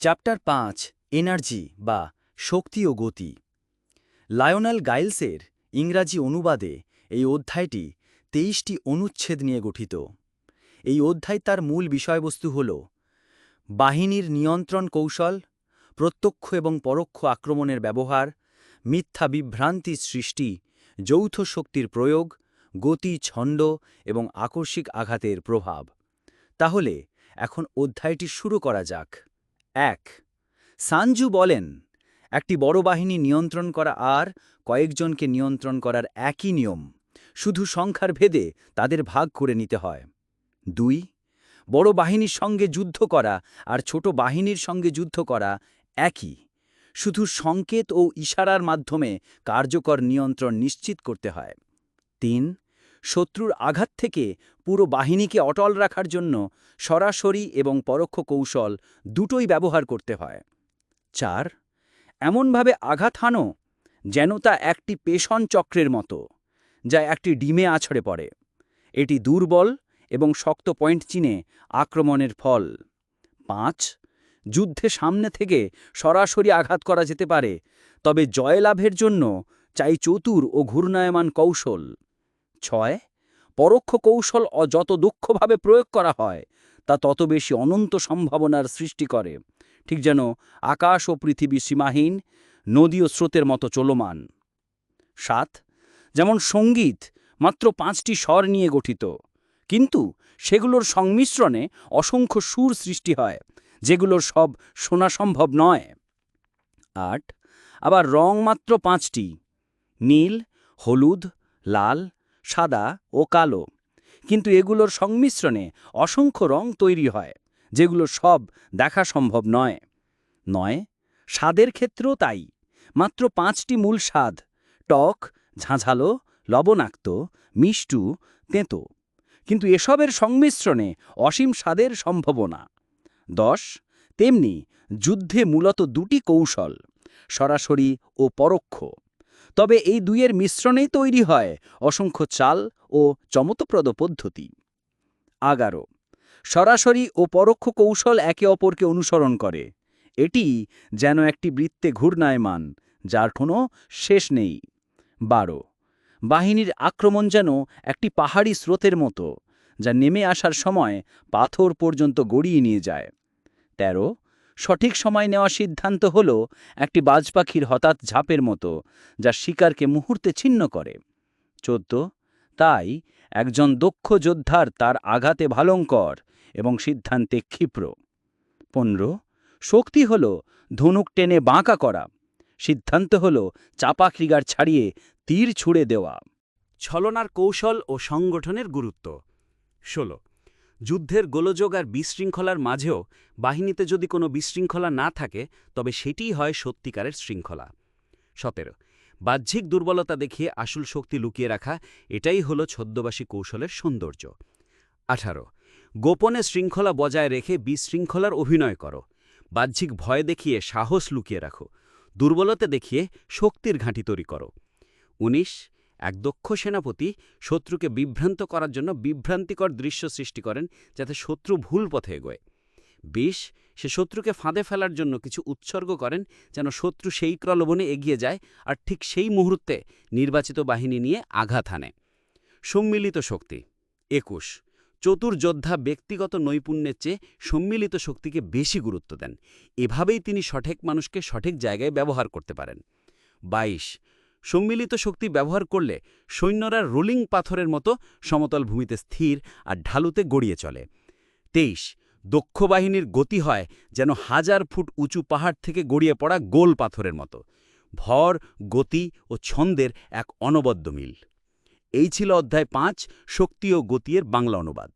Chapter পাঁচ energy বা শক্তি ও গতি। লায়নাল গাইলসের ইংরাজি অনুবাদে এই অধ্যায়টি তেইশটি অনুচ্ছেদ নিয়ে গঠিত। এই অধ্যায় তার মূল বিষয়বস্তু হল বাহিনীর নিয়ন্ত্রণ কৌশল, প্রত্যক্ষ এবং পরোক্ষ আক্রমণের ব্যবহার, মিথ্যা বিভ্রান্তি সৃষ্টি, যৌথ শক্তির প্রয়োগ, গতি ছন্দ এবং আকস্মিক আঘাতের প্রভাব। তাহলে এখন অধ্যায়টি শুরু করা যাক। এক। সানজু বলেন, একটি বড় বাহিনী নিয়ন্ত্রণ করা আর কয়েকজনকে নিয়ন্ত্রণ করার একই নিয়ম। শুধু সংখ্যার ভেদে তাদের ভাগ করে নিতে হয়। দুই। বড় বাহিনীর সঙ্গে যুদ্ধ করা আর ছোট বাহিনীর সঙ্গে যুদ্ধ করা একই। শুধু সংকেত ও ইশারার মাধ্যমে কার্যকর নিয়ন্ত্রণ নিশ্চিত করতে হয়। তিন। শত্রুর আঘাত থেকে পুরো বাহিনীকে অটল রাখার জন্য সরাসরি এবং পরোক্ষ কৌশল দুটোই ব্যবহার করতে হয়। চার, এমনভাবে আঘাত হানো যেন তা একটি পেষণ চক্রের মতো, যা একটি ডিমে আছড়ে পড়ে। এটি দুর্বল এবং শক্ত পয়েন্ট চিনে আক্রমণের ফল। পাঁচ, যুদ্ধে সামনে থেকে সরাসরি আঘাত করা যেতে পারে, তবে জয়লাভের জন্য চাই চতুর ও ঘূর্ণায়মান কৌশল। ছয়, পরোক্ষ কৌশল অ যত দক্ষভাবে প্রয়োগ করা হয়, তা তত বেশি অনন্ত সম্ভাবনার সৃষ্টি করে। ঠিক যেন আকাশ ও পৃথিবী সীমাহীন, নদী ও স্রোতের মতো চলমান। সাত, যেমন সংগীত মাত্র পাঁচটি স্বর নিয়ে গঠিত, কিন্তু সেগুলোর সংমিশ্রণে অসংখ্য সুর সৃষ্টি হয়, যেগুলোর সব শোনা সম্ভব নয়। আট, আবার রং মাত্র পাঁচটি, নীল, হলুদ, লাল সাদা ও কালো। কিন্তু এগুলোর সংমিশ্রণে অসংখ্য রং তৈরি হয়, যেগুলো সব দেখা সম্ভব নয়। নয়, স্বাদের ক্ষেত্রেও তাই। মাত্র পাঁচটি মূল স্বাদ, টক, ঝাঁঝালো, লবণাক্ত, মিষ্টু, তেঁতো। কিন্তু এসবের সংমিশ্রণে অসীম স্বাদের সম্ভাবনা। দশ, তেমনি যুদ্ধে মূলত দুটি কৌশল, সরাসরি ও পরোক্ষ। তবে এই দুইয়ের মিশ্রণেই তৈরি হয় অসংখ্য চাল ও চমতপ্রদ পদ্ধতি। আগারো সরাসরি ও পরোক্ষ কৌশল একে অপরকে অনুসরণ করে। এটি যেন একটি বৃত্তে ঘূর্ণায়মান, যার কোনো শেষ নেই। বারো। বাহিনীর আক্রমণ যেন একটি পাহাড়ি স্রোতের মতো, যা নেমে আসার সময় পাথর পর্যন্ত গড়িয়ে নিয়ে যায়। ১৩ সঠিক সময় নেওয়া সিদ্ধান্ত হল একটি বাজপাখির হঠাৎ ঝাপের মতো, যা শিকারকে মুহূর্তে ছিন্ন করে। চোদ্দ, তাই একজন দক্ষ যোদ্ধার তার আঘাতে ভালঙ্কর এবং সিদ্ধান্তে ক্ষিপ্র। পনেরো, শক্তি হল ধনুক টেনে বাঁকা করা। সিদ্ধান্ত হল চাপা ক্রিগার ছাড়িয়ে তীর ছুড়ে দেওয়া। ছলনার কৌশল ও সংগঠনের গুরুত্ব। ১৬ যুদ্ধের গোলযোগ আর বিশৃঙ্খলার মাঝেও বাহিনীতে যদি কোনো বিশৃঙ্খলা না থাকে, তবে সেটিই হয় সত্যিকারের শৃঙ্খলা। সতেরো, বাহ্যিক দুর্বলতা দেখিয়ে আসল শক্তি লুকিয়ে রাখা, এটাই হলো ছদ্মবাসী কৌশলের সৌন্দর্য। আঠারো, গোপনে শৃঙ্খলা বজায় রেখে বিশৃঙ্খলার অভিনয় করো। বাহ্যিক ভয় দেখিয়ে সাহস লুকিয়ে রাখো। দুর্বলতা দেখিয়ে শক্তির ঘাঁটি তৈরি করো। ১৯ এক দক্ষ সেনাপতি শত্রুকে বিভ্রান্ত করার জন্য বিভ্রান্তিকর দৃশ্য সৃষ্টি করেন যাতে শত্রু ভুল পথে এগোয়। বিশ, সে শত্রুকে ফাঁদে ফেলার জন্য কিছু উৎসর্গ করেন যেন শত্রু সেই প্রলোভনে এগিয়ে যায় আর ঠিক সেই মুহূর্তে নির্বাচিত বাহিনী নিয়ে আঘাত হানে। সম্মিলিত শক্তি। একুশ, চতুর যোদ্ধা ব্যক্তিগত নৈপুণ্যের চেয়ে সম্মিলিত শক্তিকে বেশি গুরুত্ব দেন। এভাবেই তিনি সঠিক মানুষকে সঠিক জায়গায় ব্যবহার করতে পারেন। ২২ সম্মিলিত শক্তি ব্যবহার করলে সৈন্যরা রোলিং পাথরের মতো সমতল ভূমিতে স্থির আর ঢালুতে গড়িয়ে চলে। তেইশ, দক্ষ বাহিনীর গতি হয় যেন হাজার ফুট উঁচু পাহাড় থেকে গড়িয়ে পড়া গোল পাথরের মতো। ভর, গতি ও ছন্দের এক অনবদ্য মিল। এই ছিল অধ্যায় পাঁচ, শক্তি ও গতির বাংলা অনুবাদ।